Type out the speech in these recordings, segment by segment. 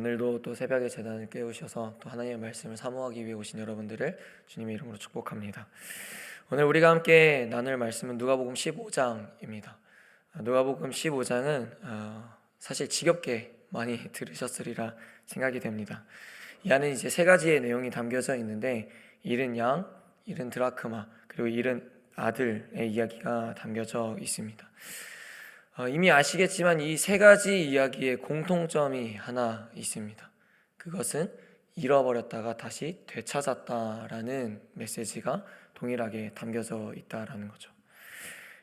오늘도 또 새벽에 재단을 깨우셔서 또 하나님의 말씀을 사모하기 위해 오신 여러분들을 주님의 이름으로 축복합니다. 오늘 우리가 함께 나눌 말씀은 누가복음 15장입니다. 누가복음 15장은 어, 사실 지겹게 많이 들으셨으리라 생각이 됩니다. 이 안에 이제 세 가지의 내용이 담겨져 있는데 잃은 양, 잃은 드라크마 그리고 잃은 아들의 이야기가 담겨져 있습니다. 어, 이미 아시겠지만 이 세 가지 이야기의 공통점이 하나 있습니다. 그것은 잃어버렸다가 다시 되찾았다라는 메시지가 동일하게 담겨져 있다라는 거죠.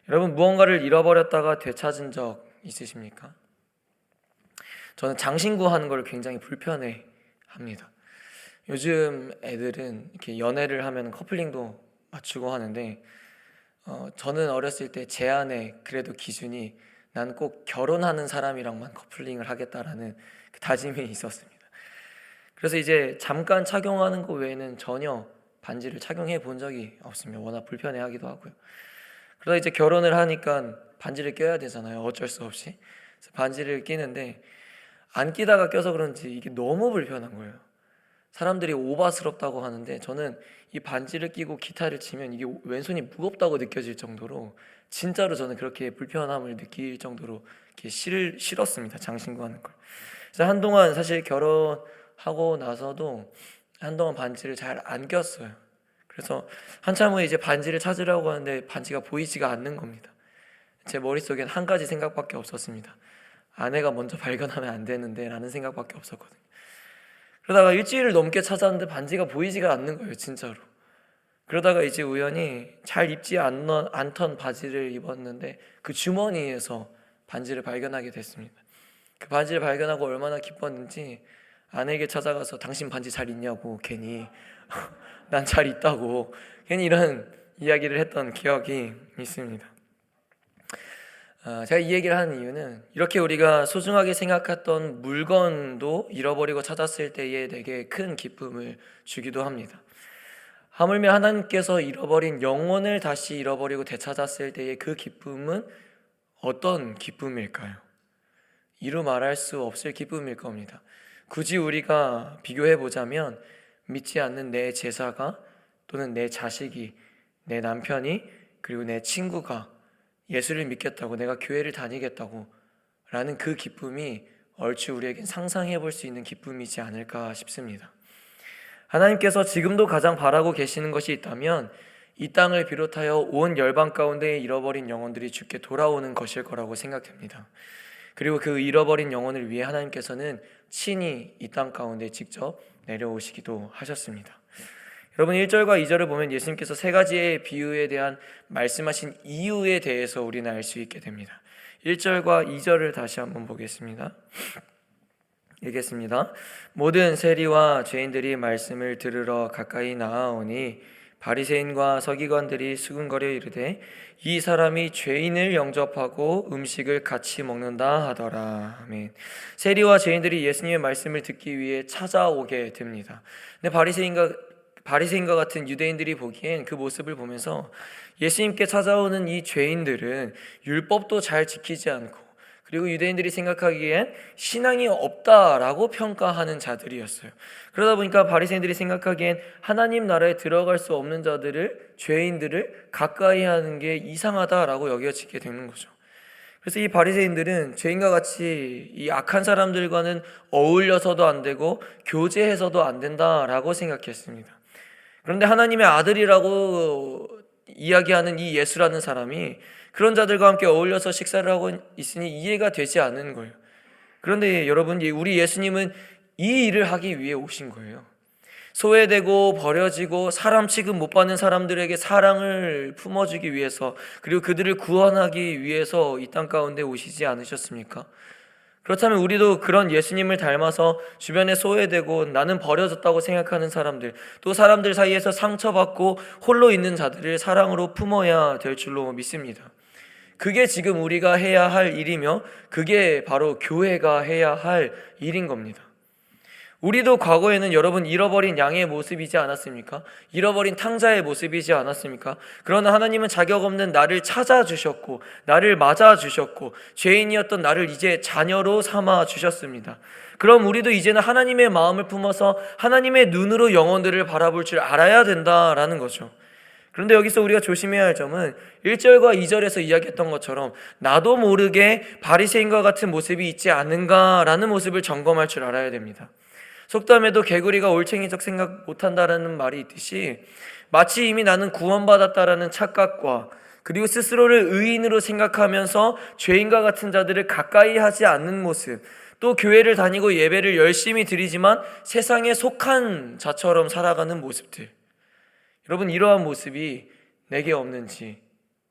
여러분 무언가를 잃어버렸다가 되찾은 적 있으십니까? 저는 장신구 하는 걸 굉장히 불편해 합니다. 요즘 애들은 이렇게 연애를 하면 커플링도 맞추고 하는데 어, 저는 어렸을 때 제 안에 그래도 기준이 난 꼭 결혼하는 사람이랑만 커플링을 하겠다라는 그 다짐이 있었습니다. 그래서 이제 잠깐 착용하는 것 외에는 전혀 반지를 착용해 본 적이 없습니다. 워낙 불편해 하기도 하고요. 그러다 이제 결혼을 하니까 반지를 껴야 되잖아요. 어쩔 수 없이 반지를 끼는데 안 끼다가 껴서 그런지 이게 너무 불편한 거예요. 사람들이 오바스럽다고 하는데 저는 이 반지를 끼고 기타를 치면 이게 왼손이 무겁다고 느껴질 정도로 진짜로 저는 그렇게 불편함을 느낄 정도로 이렇게 싫, 싫었습니다. 장신구하는 걸. 그래서 한동안 사실 결혼하고 나서도 한동안 반지를 잘 안 꼈어요. 그래서 한참 후에 이제 반지를 찾으려고 하는데 반지가 보이지가 않는 겁니다. 제 머릿속엔 한 가지 생각밖에 없었습니다. 아내가 먼저 발견하면 안 되는데 라는 생각밖에 없었거든요. 그러다가 일주일을 넘게 찾았는데 반지가 보이지가 않는 거예요, 진짜로. 그러다가 이제 우연히 잘 입지 않던, 않던 바지를 입었는데 그 주머니에서 반지를 발견하게 됐습니다. 그 반지를 발견하고 얼마나 기뻤는지 아내에게 찾아가서 당신 반지 잘 있냐고 괜히 난 잘 있다고 괜히 이런 이야기를 했던 기억이 있습니다. 아, 제가 이 얘기를 하는 이유는 이렇게 우리가 소중하게 생각했던 물건도 잃어버리고 찾았을 때에 되게 큰 기쁨을 주기도 합니다. 하물며 하나님께서 잃어버린 영혼을 다시 잃어버리고 되찾았을 때의 그 기쁨은 어떤 기쁨일까요? 이루 말할 수 없을 기쁨일 겁니다. 굳이 우리가 비교해 보자면 믿지 않는 내 제사가 또는 내 자식이 내 남편이 그리고 내 친구가 예수를 믿겠다고 내가 교회를 다니겠다고 라는 그 기쁨이 얼추 우리에겐 상상해 볼 수 있는 기쁨이지 않을까 싶습니다. 하나님께서 지금도 가장 바라고 계시는 것이 있다면 이 땅을 비롯하여 온 열방 가운데 잃어버린 영혼들이 주께 돌아오는 것일 거라고 생각됩니다. 그리고 그 잃어버린 영혼을 위해 하나님께서는 친히 이 땅 가운데 직접 내려오시기도 하셨습니다. 여러분 1절과 2절을 보면 예수님께서 세 가지의 비유에 대한 말씀하신 이유에 대해서 우리는 알 수 있게 됩니다. 1절과 2절을 다시 한번 보겠습니다. 읽겠습니다. 모든 세리와 죄인들이 말씀을 들으러 가까이 나아오니 바리새인과 서기관들이 수군거려 이르되 이 사람이 죄인을 영접하고 음식을 같이 먹는다 하더라. 아멘. 세리와 죄인들이 예수님의 말씀을 듣기 위해 찾아오게 됩니다. 근데 바리새인과 바리새인과 같은 유대인들이 보기엔 그 모습을 보면서 예수님께 찾아오는 이 죄인들은 율법도 잘 지키지 않고 그리고 유대인들이 생각하기엔 신앙이 없다라고 평가하는 자들이었어요. 그러다 보니까 바리새인들이 생각하기엔 하나님 나라에 들어갈 수 없는 자들을 죄인들을 가까이 하는 게 이상하다라고 여겨지게 되는 거죠. 그래서 이 바리새인들은 죄인과 같이 이 악한 사람들과는 어울려서도 안 되고 교제해서도 안 된다라고 생각했습니다. 그런데 하나님의 아들이라고 이야기하는 이 예수라는 사람이 그런 자들과 함께 어울려서 식사를 하고 있으니 이해가 되지 않는 거예요. 그런데 여러분, 우리 예수님은 이 일을 하기 위해 오신 거예요. 소외되고 버려지고 사람 취급 못 받는 사람들에게 사랑을 품어주기 위해서 그리고 그들을 구원하기 위해서 이 땅 가운데 오시지 않으셨습니까? 그렇다면 우리도 그런 예수님을 닮아서 주변에 소외되고 나는 버려졌다고 생각하는 사람들, 또 사람들 사이에서 상처받고 홀로 있는 자들을 사랑으로 품어야 될 줄로 믿습니다. 그게 지금 우리가 해야 할 일이며 그게 바로 교회가 해야 할 일인 겁니다. 우리도 과거에는 여러분 잃어버린 양의 모습이지 않았습니까? 잃어버린 탕자의 모습이지 않았습니까? 그러나 하나님은 자격 없는 나를 찾아주셨고, 나를 맞아주셨고, 죄인이었던 나를 이제 자녀로 삼아 주셨습니다. 그럼 우리도 이제는 하나님의 마음을 품어서 하나님의 눈으로 영혼들을 바라볼 줄 알아야 된다라는 거죠. 그런데 여기서 우리가 조심해야 할 점은 1절과 2절에서 이야기했던 것처럼 나도 모르게 바리새인과 같은 모습이 있지 않는가라는 모습을 점검할 줄 알아야 됩니다. 속담에도 개구리가 올챙이적 생각 못한다라는 말이 있듯이 마치 이미 나는 구원받았다라는 착각과 그리고 스스로를 의인으로 생각하면서 죄인과 같은 자들을 가까이 하지 않는 모습 또 교회를 다니고 예배를 열심히 드리지만 세상에 속한 자처럼 살아가는 모습들 여러분 이러한 모습이 내게 없는지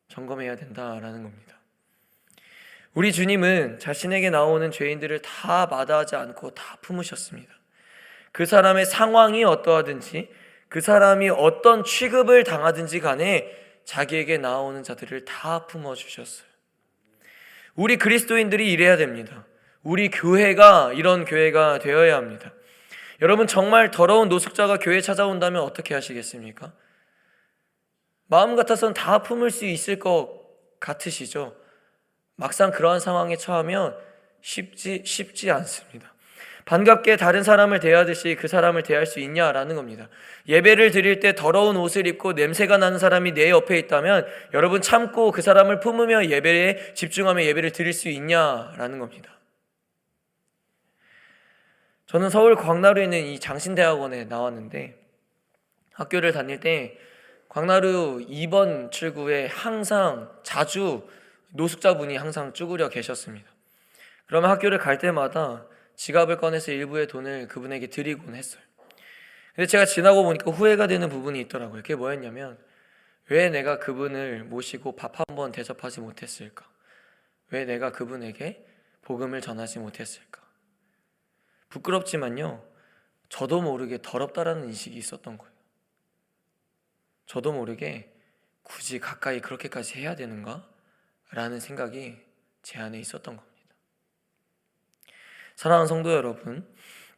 점검해야 된다라는 겁니다. 우리 주님은 자신에게 나오는 죄인들을 다 마다하지 않고 다 품으셨습니다. 그 사람의 상황이 어떠하든지 그 사람이 어떤 취급을 당하든지 간에 자기에게 나오는 자들을 다 품어 주셨어요. 우리 그리스도인들이 이래야 됩니다. 우리 교회가 이런 교회가 되어야 합니다. 여러분 정말 더러운 노숙자가 교회 찾아온다면 어떻게 하시겠습니까? 마음 같아서는 다 품을 수 있을 것 같으시죠? 막상 그러한 상황에 처하면 쉽지 쉽지 않습니다. 반갑게 다른 사람을 대하듯이 그 사람을 대할 수 있냐라는 겁니다. 예배를 드릴 때 더러운 옷을 입고 냄새가 나는 사람이 내 옆에 있다면 여러분 참고 그 사람을 품으며 예배에 집중하며 예배를 드릴 수 있냐라는 겁니다. 저는 서울 광나루에 있는 이 장신대학원에 나왔는데 학교를 다닐 때 광나루 2번 출구에 항상 자주 노숙자분이 항상 쭈그려 계셨습니다. 그러면 학교를 갈 때마다 지갑을 꺼내서 일부의 돈을 그분에게 드리곤 했어요. 근데 제가 지나고 보니까 후회가 되는 부분이 있더라고요. 그게 뭐였냐면 왜 내가 그분을 모시고 밥 한 번 대접하지 못했을까? 왜 내가 그분에게 복음을 전하지 못했을까? 부끄럽지만요. 저도 모르게 더럽다라는 인식이 있었던 거예요. 저도 모르게 굳이 가까이 그렇게까지 해야 되는가? 라는 생각이 제 안에 있었던 겁니다. 사랑하는 성도 여러분,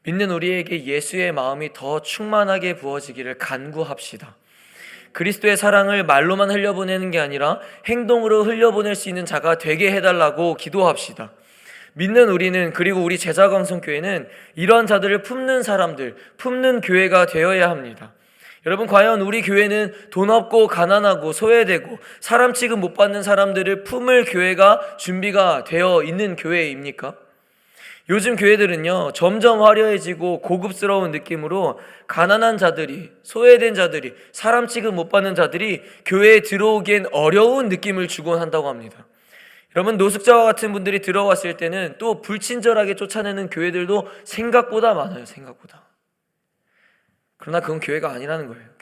믿는 우리에게 예수의 마음이 더 충만하게 부어지기를 간구합시다. 그리스도의 사랑을 말로만 흘려보내는 게 아니라 행동으로 흘려보낼 수 있는 자가 되게 해달라고 기도합시다. 믿는 우리는 그리고 우리 제자광성교회는 이런 자들을 품는 사람들, 품는 교회가 되어야 합니다. 여러분 과연 우리 교회는 돈 없고 가난하고 소외되고 사람 취급 못 받는 사람들을 품을 교회가 준비가 되어 있는 교회입니까? 요즘 교회들은요, 점점 화려해지고 고급스러운 느낌으로 가난한 자들이, 소외된 자들이, 사람 취급 못 받는 자들이 교회에 들어오기엔 어려운 느낌을 주곤 한다고 합니다. 여러분, 노숙자와 같은 분들이 들어왔을 때는 또 불친절하게 쫓아내는 교회들도 생각보다 많아요, 생각보다. 그러나 그건 교회가 아니라는 거예요.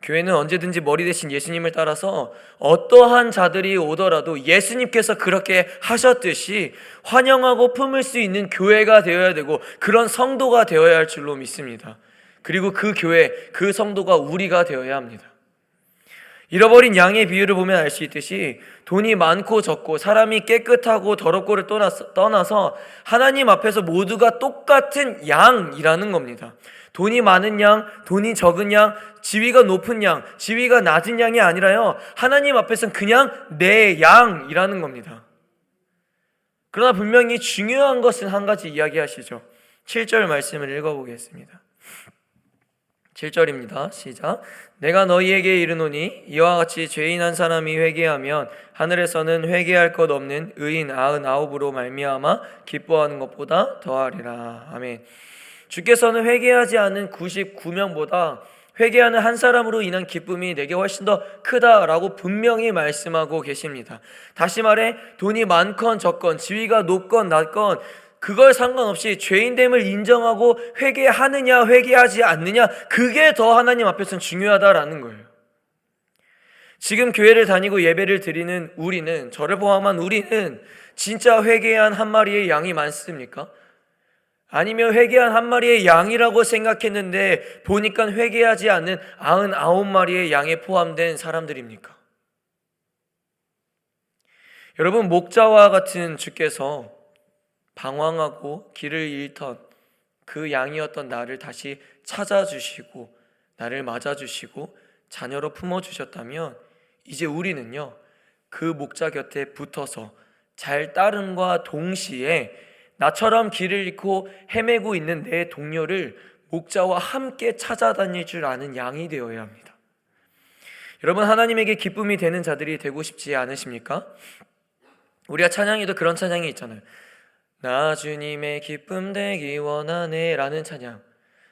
교회는 언제든지 머리 대신 예수님을 따라서 어떠한 자들이 오더라도 예수님께서 그렇게 하셨듯이 환영하고 품을 수 있는 교회가 되어야 되고 그런 성도가 되어야 할 줄로 믿습니다. 그리고 그 교회, 그 성도가 우리가 되어야 합니다. 잃어버린 양의 비유를 보면 알 수 있듯이 돈이 많고 적고 사람이 깨끗하고 더럽고를 떠나서 하나님 앞에서 모두가 똑같은 양이라는 겁니다. 돈이 많은 양, 돈이 적은 양, 지위가 높은 양, 지위가 낮은 양이 아니라요. 하나님 앞에서는 그냥 내 양이라는 겁니다. 그러나 분명히 중요한 것은 한 가지 이야기하시죠. 7절 말씀을 읽어보겠습니다. 7절입니다. 시작. 내가 너희에게 이르노니 이와 같이 죄인 한 사람이 회개하면 하늘에서는 회개할 것 없는 의인 아흔 아홉으로 말미암아 기뻐하는 것보다 더하리라. 아멘. 주께서는 회개하지 않은 99명보다 회개하는 한 사람으로 인한 기쁨이 내게 훨씬 더 크다라고 분명히 말씀하고 계십니다. 다시 말해 돈이 많건 적건 지위가 높건 낮건 그걸 상관없이 죄인됨을 인정하고 회개하느냐 회개하지 않느냐 그게 더 하나님 앞에서는 중요하다라는 거예요. 지금 교회를 다니고 예배를 드리는 우리는 저를 포함한 우리는 진짜 회개한 한 마리의 양이 많습니까? 아니면 회개한 한 마리의 양이라고 생각했는데 보니까 회개하지 않는 아흔 아홉 마리의 양에 포함된 사람들입니까? 여러분 목자와 같은 주께서 방황하고 길을 잃던 그 양이었던 나를 다시 찾아주시고 나를 맞아주시고 자녀로 품어주셨다면 이제 우리는요 그 목자 곁에 붙어서 잘 따름과 동시에 나처럼 길을 잃고 헤매고 있는 내 동료를 목자와 함께 찾아다닐 줄 아는 양이 되어야 합니다. 여러분 하나님에게 기쁨이 되는 자들이 되고 싶지 않으십니까? 우리가 찬양에도 그런 찬양이 있잖아요. 나 주님의 기쁨 되기 원하네 라는 찬양.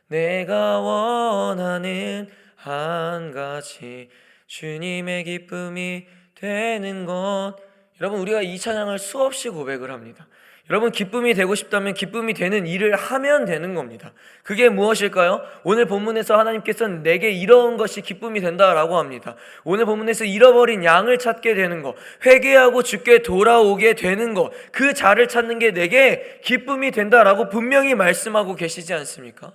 내가 원하는 한 가지 주님의 기쁨이 되는 것. 여러분 우리가 이 찬양을 수없이 고백을 합니다. 여러분 기쁨이 되고 싶다면 기쁨이 되는 일을 하면 되는 겁니다. 그게 무엇일까요? 오늘 본문에서 하나님께서는 내게 이런 것이 기쁨이 된다라고 합니다. 오늘 본문에서 잃어버린 양을 찾게 되는 것, 회개하고 죽게 돌아오게 되는 것, 그 자를 찾는 게 내게 기쁨이 된다라고 분명히 말씀하고 계시지 않습니까?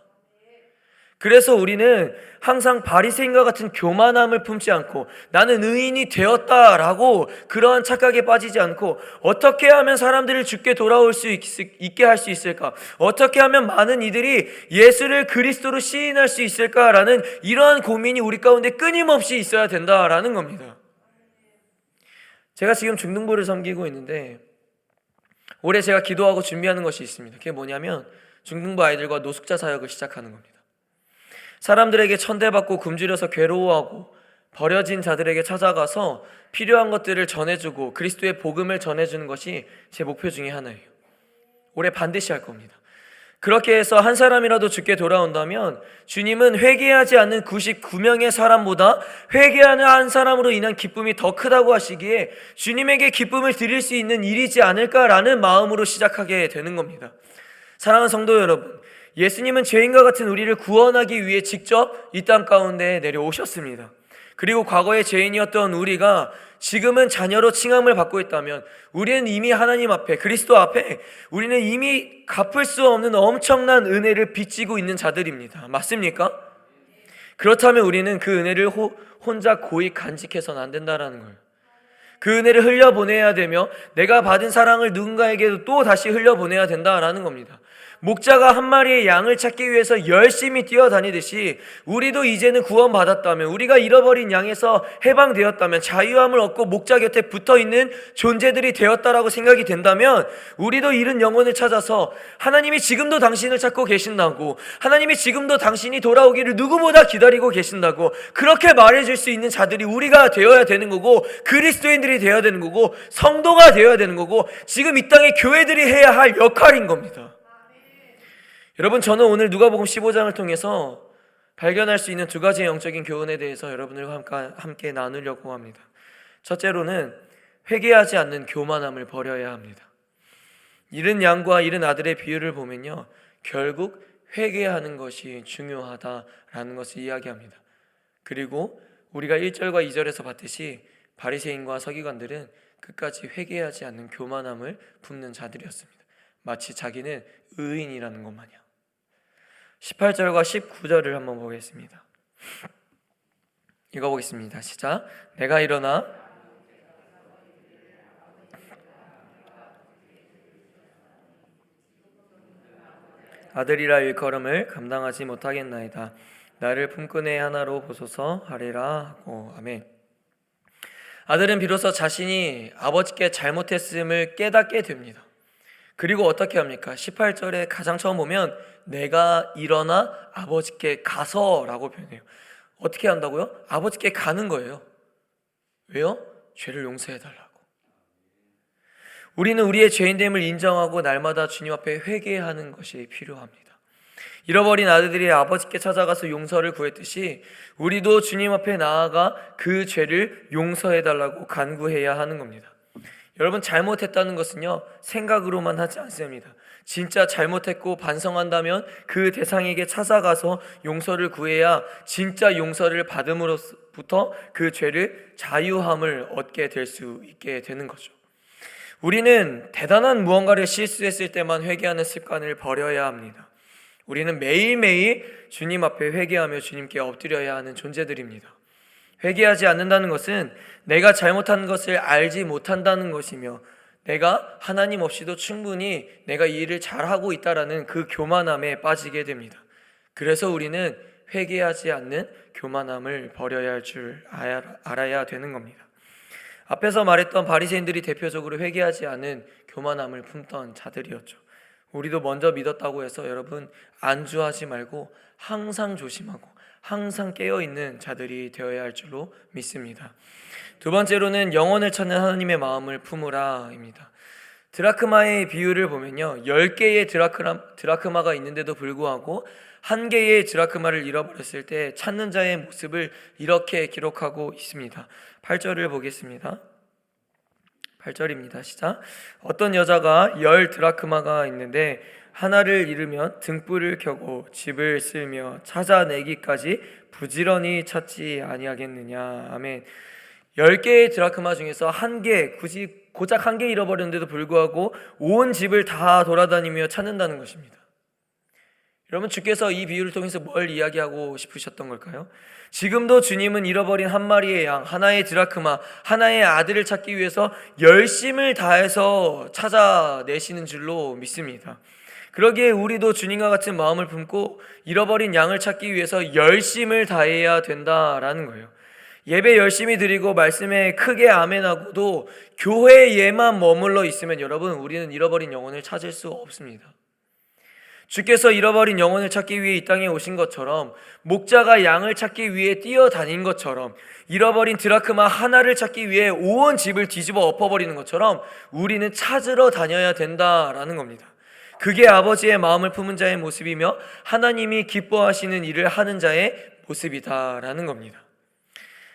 그래서 우리는 항상 바리새인과 같은 교만함을 품지 않고 나는 의인이 되었다라고 그러한 착각에 빠지지 않고 어떻게 하면 사람들을 죽게 돌아올 수 있, 게 할 수 있을까? 어떻게 하면 많은 이들이 예수를 그리스도로 시인할 수 있을까라는 이러한 고민이 우리 가운데 끊임없이 있어야 된다라는 겁니다. 제가 지금 중등부를 섬기고 있는데 올해 제가 기도하고 준비하는 것이 있습니다. 그게 뭐냐면 중등부 아이들과 노숙자 사역을 시작하는 겁니다. 사람들에게 천대받고 굶주려서 괴로워하고 버려진 자들에게 찾아가서 필요한 것들을 전해주고 그리스도의 복음을 전해주는 것이 제 목표 중에 하나예요. 올해 반드시 할 겁니다. 그렇게 해서 한 사람이라도 죽게 돌아온다면 주님은 회개하지 않는 99명의 사람보다 회개하는 한 사람으로 인한 기쁨이 더 크다고 하시기에 주님에게 기쁨을 드릴 수 있는 일이지 않을까라는 마음으로 시작하게 되는 겁니다. 사랑하는 성도 여러분, 예수님은 죄인과 같은 우리를 구원하기 위해 직접 이 땅 가운데 내려오셨습니다. 그리고 과거의 죄인이었던 우리가 지금은 자녀로 칭함을 받고 있다면 우리는 이미 하나님 앞에 그리스도 앞에 우리는 이미 갚을 수 없는 엄청난 은혜를 빚지고 있는 자들입니다. 맞습니까? 그렇다면 우리는 그 은혜를 호, 혼자 고이 간직해서는 안 된다라는 거예요. 그 은혜를 흘려보내야 되며 내가 받은 사랑을 누군가에게도 또 다시 흘려보내야 된다라는 겁니다. 목자가 한 마리의 양을 찾기 위해서 열심히 뛰어다니듯이 우리도 이제는 구원받았다면 우리가 잃어버린 양에서 해방되었다면 자유함을 얻고 목자 곁에 붙어 있는 존재들이 되었다라고 생각이 된다면 우리도 잃은 영혼을 찾아서 하나님이 지금도 당신을 찾고 계신다고 하나님이 지금도 당신이 돌아오기를 누구보다 기다리고 계신다고 그렇게 말해줄 수 있는 자들이 우리가 되어야 되는 거고 그리스도인들이 되어야 되는 거고 성도가 되어야 되는 거고 지금 이 땅에 교회들이 해야 할 역할인 겁니다. 여러분 저는 오늘 누가복음 15장을 통해서 발견할 수 있는 두 가지의 영적인 교훈에 대해서 여러분들과 함께 나누려고 합니다. 첫째로는 회개하지 않는 교만함을 버려야 합니다. 잃은 양과 잃은 아들의 비유를 보면요. 결국 회개하는 것이 중요하다라는 것을 이야기합니다. 그리고 우리가 1절과 2절에서 봤듯이 바리새인과 서기관들은 끝까지 회개하지 않는 교만함을 품는 자들이었습니다. 마치 자기는 의인이라는 것 마냥. 18절과 19절을 한번 보겠습니다. 읽어보겠습니다. 시작. 내가 일어나 아들이라 일컬음을 감당하지 못하겠나이다. 나를 품꾼의 하나로 보소서 하리라 하고 아멘. 아들은 비로소 자신이 아버지께 잘못했음을 깨닫게 됩니다. 그리고 어떻게 합니까? 18절에 가장 처음 보면 내가 일어나 아버지께 가서라고 표현해요. 어떻게 한다고요? 아버지께 가는 거예요. 왜요? 죄를 용서해 달라고. 우리는 우리의 죄인됨을 인정하고 날마다 주님 앞에 회개하는 것이 필요합니다. 잃어버린 아들들이 아버지께 찾아가서 용서를 구했듯이 우리도 주님 앞에 나아가 그 죄를 용서해 달라고 간구해야 하는 겁니다. 여러분 잘못했다는 것은요 생각으로만 하지 않습니다. 진짜 잘못했고 반성한다면 그 대상에게 찾아가서 용서를 구해야 진짜 용서를 받음으로부터 그 죄를 자유함을 얻게 될 수 있게 되는 거죠. 우리는 대단한 무언가를 실수했을 때만 회개하는 습관을 버려야 합니다. 우리는 매일매일 주님 앞에 회개하며 주님께 엎드려야 하는 존재들입니다. 회개하지 않는다는 것은 내가 잘못한 것을 알지 못한다는 것이며 내가 하나님 없이도 충분히 내가 이 일을 잘하고 있다라는 그 교만함에 빠지게 됩니다. 그래서 우리는 회개하지 않는 교만함을 버려야 할 줄 알아야 되는 겁니다. 앞에서 말했던 바리새인들이 대표적으로 회개하지 않은 교만함을 품던 자들이었죠. 우리도 먼저 믿었다고 해서 여러분 안주하지 말고 항상 조심하고 항상 깨어 있는 자들이 되어야 할 줄로 믿습니다. 두 번째로는 영혼을 찾는 하나님의 마음을 품으라입니다. 드라크마의 비율을 보면요. 10개의 드라크마, 드라크마가 있는데도 불구하고 한 개의 드라크마를 잃어버렸을 때 찾는 자의 모습을 이렇게 기록하고 있습니다. 8절을 보겠습니다. 8절입니다. 시작. 어떤 여자가 열 드라크마가 있는데 하나를 잃으면 등불을 켜고 집을 쓸며 찾아내기까지 부지런히 찾지 아니하겠느냐. 아멘. 10개의 드라크마 중에서 한 개, 굳이 고작 한 개 잃어버렸는데도 불구하고 온 집을 다 돌아다니며 찾는다는 것입니다. 여러분 주께서 이 비유를 통해서 뭘 이야기하고 싶으셨던 걸까요? 지금도 주님은 잃어버린 한 마리의 양, 하나의 드라크마, 하나의 아들을 찾기 위해서 열심을 다해서 찾아내시는 줄로 믿습니다. 그러기에 우리도 주님과 같은 마음을 품고 잃어버린 양을 찾기 위해서 열심을 다해야 된다라는 거예요. 예배 열심히 드리고 말씀에 크게 아멘하고도 교회에만 머물러 있으면 여러분 우리는 잃어버린 영혼을 찾을 수 없습니다. 주께서 잃어버린 영혼을 찾기 위해 이 땅에 오신 것처럼 목자가 양을 찾기 위해 뛰어다닌 것처럼 잃어버린 드라크마 하나를 찾기 위해 온 집을 뒤집어 엎어버리는 것처럼 우리는 찾으러 다녀야 된다라는 겁니다. 그게 아버지의 마음을 품은 자의 모습이며 하나님이 기뻐하시는 일을 하는 자의 모습이다라는 겁니다.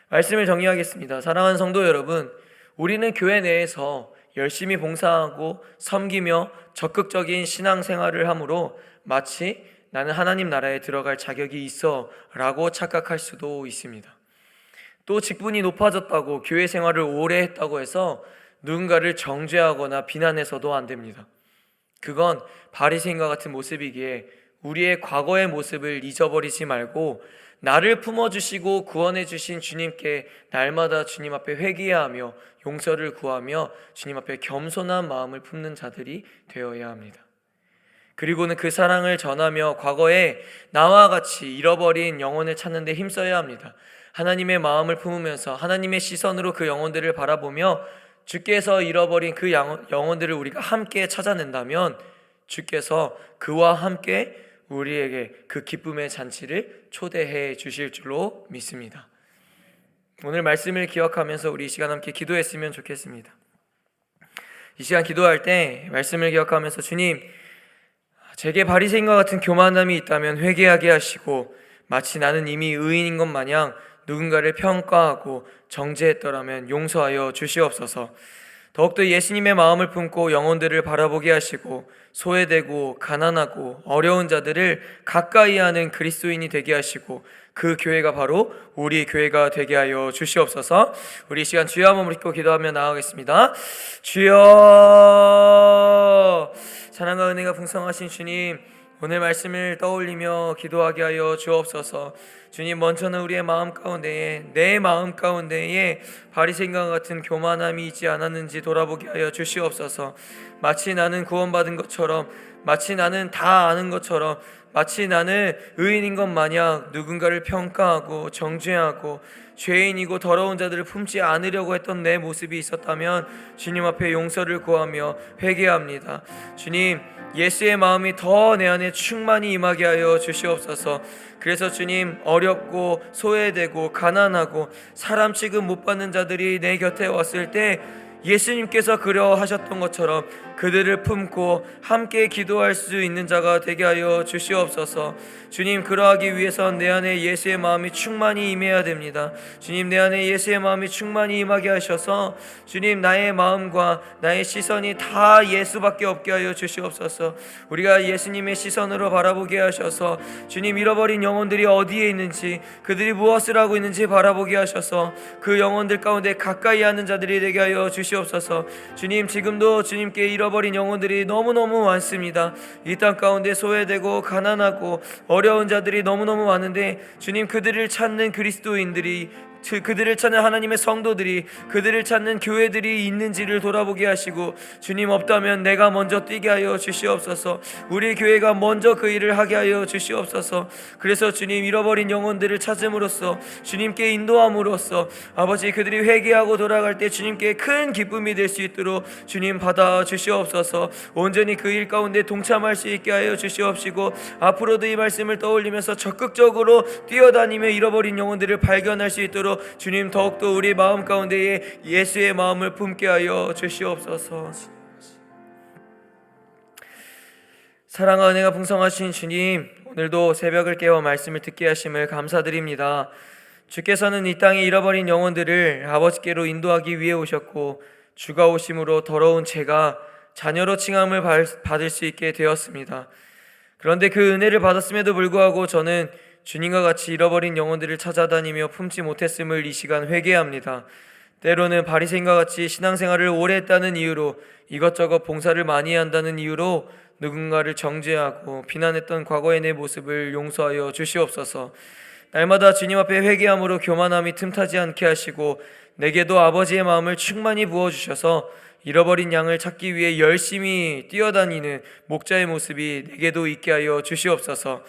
말씀을 정리하겠습니다. 사랑하는 성도 여러분, 우리는 교회 내에서 열심히 봉사하고 섬기며 적극적인 신앙 생활을 함으로 마치 나는 하나님 나라에 들어갈 자격이 있어 라고 착각할 수도 있습니다. 또 직분이 높아졌다고 교회 생활을 오래 했다고 해서 누군가를 정죄하거나 비난해서도 안 됩니다. 그건 바리새인과 같은 모습이기에 우리의 과거의 모습을 잊어버리지 말고 나를 품어주시고 구원해주신 주님께 날마다 주님 앞에 회개하며 용서를 구하며 주님 앞에 겸손한 마음을 품는 자들이 되어야 합니다. 그리고는 그 사랑을 전하며 과거에 나와 같이 잃어버린 영혼을 찾는데 힘써야 합니다. 하나님의 마음을 품으면서 하나님의 시선으로 그 영혼들을 바라보며 주께서 잃어버린 그 영혼들을 우리가 함께 찾아낸다면 주께서 그와 함께 우리에게 그 기쁨의 잔치를 초대해 주실 줄로 믿습니다. 오늘 말씀을 기억하면서 우리 이 시간 함께 기도했으면 좋겠습니다. 이 시간 기도할 때 말씀을 기억하면서 주님 제게 바리새인과 같은 교만함이 있다면 회개하게 하시고 마치 나는 이미 의인인 것 마냥 누군가를 평가하고 정죄했더라면 용서하여 주시옵소서. 더욱더 예수님의 마음을 품고 영혼들을 바라보게 하시고 소외되고 가난하고 어려운 자들을 가까이 하는 그리스도인이 되게 하시고 그 교회가 바로 우리 교회가 되게 하여 주시옵소서. 우리 시간 주여 한번 믿고 기도하며 나아가겠습니다. 주여 사랑과 은혜가 풍성하신 주님 오늘 말씀을 떠올리며 기도하게 하여 주옵소서. 주님 먼저는 우리의 마음 가운데에 내 마음 가운데에 바리새인과 같은 교만함이 있지 않았는지 돌아보게 하여 주시옵소서. 마치 나는 구원받은 것처럼 마치 나는 다 아는 것처럼 마치 나는 의인인 것 마냥 누군가를 평가하고 정죄하고 죄인이고 더러운 자들을 품지 않으려고 했던 내 모습이 있었다면 주님 앞에 용서를 구하며 회개합니다. 주님 예수의 마음이 더 내 안에 충만히 임하게 하여 주시옵소서. 그래서 주님 어렵고 소외되고 가난하고 사람 취급 못 받는 자들이 내 곁에 왔을 때 예수님께서 그려하셨던 것처럼 그들을 품고 함께 기도할 수 있는 자가 되게 하여 주시옵소서. 주님 그러하기 위해선 내 안에 예수의 마음이 충만히 임해야 됩니다. 주님 내 안에 예수의 마음이 충만히 임하게 하셔서 주님 나의 마음과 나의 시선이 다 예수밖에 없게 하여 주시옵소서. 우리가 예수님의 시선으로 바라보게 하셔서 주님 잃어버린 영혼들이 어디에 있는지 그들이 무엇을 하고 있는지 바라보게 하셔서 그 영혼들 가운데 가까이 하는 자들이 되게 하여 주시옵소서. 주님 지금도 주님께 잃어 잃어버린 영혼들이 너무너무 많습니다. 이 땅 가운데 소외되고 가난하고 어려운 자들이 너무너무 많은데 주님 그들을 찾는 그리스도인들이 그- 그들을 찾는 하나님의 성도들이 그들을 찾는 교회들이 있는지를 돌아보게 하시고 주님 없다면 내가 먼저 뛰게 하여 주시옵소서. 우리 교회가 먼저 그 일을 하게 하여 주시옵소서. 그래서 주님 잃어버린 영혼들을 찾음으로써 주님께 인도함으로써 아버지 그들이 회개하고 돌아갈 때 주님께 큰 기쁨이 될 수 있도록 주님 받아 주시옵소서. 온전히 그 일 가운데 동참할 수 있게 하여 주시옵시고 앞으로도 이 말씀을 떠올리면서 적극적으로 뛰어다니며 잃어버린 영혼들을 발견할 수 있도록 주님 더욱더 우리 마음 가운데에 예수의 마음을 품게 하여 주시옵소서 사랑과 은혜가 풍성하신 주님 오늘도 새벽을 깨워 말씀을 듣게 하심을 감사드립니다 주께서는 이 땅에 잃어버린 영혼들을 아버지께로 인도하기 위해 오셨고 주가 오심으로 더러운 죄가 자녀로 칭함을 받- 받을 수 있게 되었습니다. 그런데 그 은혜를 받았음에도 불구하고 저는 주님과 같이 잃어버린 영혼들을 찾아다니며 품지 못했음을 이 시간 회개합니다. 때로는 바리새인과 같이 신앙생활을 오래 했다는 이유로 이것저것 봉사를 많이 한다는 이유로 누군가를 정죄하고 비난했던 과거의 내 모습을 용서하여 주시옵소서. 날마다 주님 앞에 회개함으로 교만함이 틈타지 않게 하시고 내게도 아버지의 마음을 충만히 부어 주셔서 잃어버린 양을 찾기 위해 열심히 뛰어다니는 목자의 모습이 내게도 있게 하여 주시옵소서.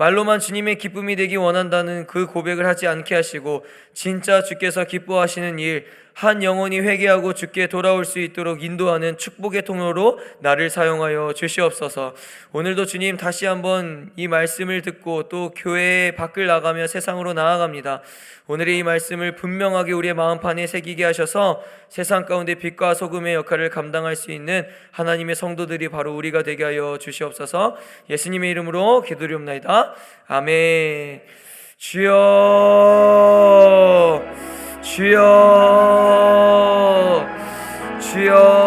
말로만 주님의 기쁨이 되기 원한다는 그 고백을 하지 않게 하시고 진짜 주께서 기뻐하시는 일한 영혼이 회개하고 주께 돌아올 수 있도록 인도하는 축복의 통로로 나를 사용하여 주시옵소서. 오늘도 주님 다시 한번 이 말씀을 듣고 또 교회 밖을 나가며 세상으로 나아갑니다. 오늘의 이 말씀을 분명하게 우리의 마음판에 새기게 하셔서 세상 가운데 빛과 소금의 역할을 감당할 수 있는 하나님의 성도들이 바로 우리가 되게 하여 주시옵소서. 예수님의 이름으로 기도리옵나이다. 아멘. 주여 주여 주여.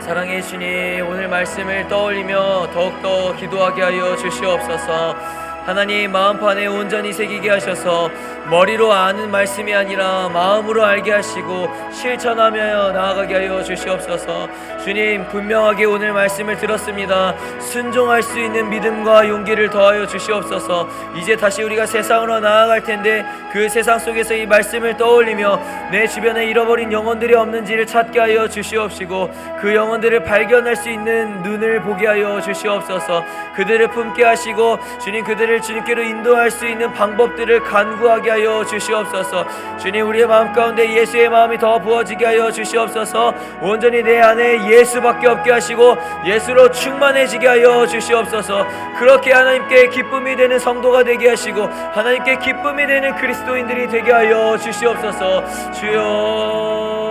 사랑의 주님 오늘 말씀을 떠올리며 더욱더 기도하게 하여 주시옵소서. 하나님 마음판에 온전히 새기게 하셔서 머리로 아는 말씀이 아니라 마음으로 알게 하시고 실천하며 나아가게 하여 주시옵소서. 주님 분명하게 오늘 말씀을 들었습니다. 순종할 수 있는 믿음과 용기를 더하여 주시옵소서. 이제 다시 우리가 세상으로 나아갈 텐데 그 세상 속에서 이 말씀을 떠올리며 내 주변에 잃어버린 영혼들이 없는지를 찾게 하여 주시옵시고 그 영혼들을 발견할 수 있는 눈을 보게 하여 주시옵소서. 그들을 품게 하시고 주님 그들을 주님께로 인도할 수 있는 방법들을 간구하게 하여 주시옵소서. 주님 우리의 마음 가운데 예수의 마음이 더 부어지게 하여 주시옵소서. 온전히 내 안에 예수밖에 없게 하시고 예수로 충만해지게 하여 주시옵소서. 그렇게 하나님께 기쁨이 되는 성도가 되게 하시고 하나님께 기쁨이 되는 그리스도인들이 되게 하여 주시옵소서. 주여